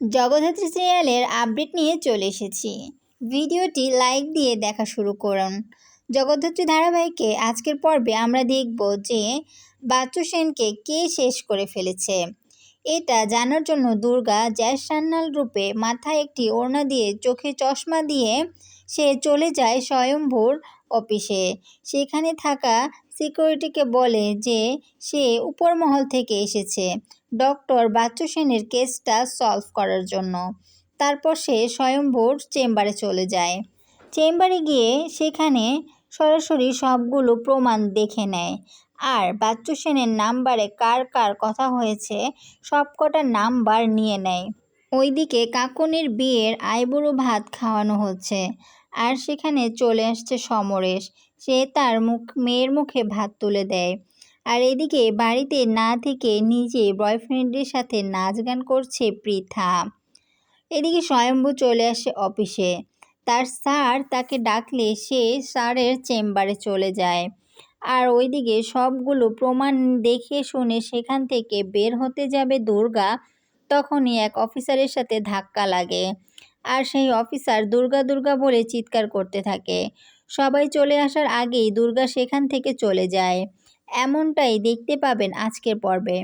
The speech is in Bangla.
জগদ্ধাত্রী সিরিয়ালের আপডেট নিয়ে চলে এসেছি। ভিডিওটি লাইক দিয়ে দেখা শুরু করুন। জগদ্ধাত্রী ধারাবাহিকে আজকের পর্বে আমরা দেখব যে বাচ্চু সেনকে কে শেষ করে ফেলেছে। এটা জানার জন্য দুর্গা জ্যাসান্নাল রূপে মাথায় একটি ওড়না দিয়ে চোখে চশমা দিয়ে সে চলে যায় স্বয়ম্ভুর অফিসে। সেখানে থাকা সিকিউরিটিকে বলে যে সে উপর মহল থেকে এসেছে। ডক্টর বাচ্চু সেনের কেসটা সলভ করার জন্য। তারপর সে স্বয়ম্ভুর চেম্বারে চলে যায়। চেম্বারে গিয়ে সেখানে সরাসরি সবগুলো প্রমাণ দেখে নেয়। আর বাচ্চু সেনের নাম্বারে কার কার কথা হয়েছে সবকটা নাম্বার নিয়ে নেয়। ওইদিকে কাকনের বিয়ের আইবুড়ো ভাত খাওয়ানো হচ্ছে। আর সেখানে চলে আসছে সমরেশ। সে তার মুখ, মেয়ের মুখে ভাত তুলে দেয়। আর এদিকে বাড়িতে না থেকে নিজে বয়ফ্রেন্ডের সাথে নাচ গান করছে পৃথা। এদিকে স্বয়ম্ভু চলে আসে অফিসে। তার স্যার তাকে ডাকলে সে স্যারের চেম্বারে চলে যায়। আর ওইদিকে সবগুলো প্রমাণ দেখে শুনে সেখান থেকে বের হতে যাবে দুর্গা। তখনই এক অফিসারের সাথে ধাক্কা লাগে। আর সেই অফিসার দুর্গা দুর্গা বলে চিৎকার করতে থাকে। সবাই চলে আসার আগেই দুর্গা সেখান থেকে চলে যায়। এমনটাই দেখতে পাবেন আজকের পর্বে।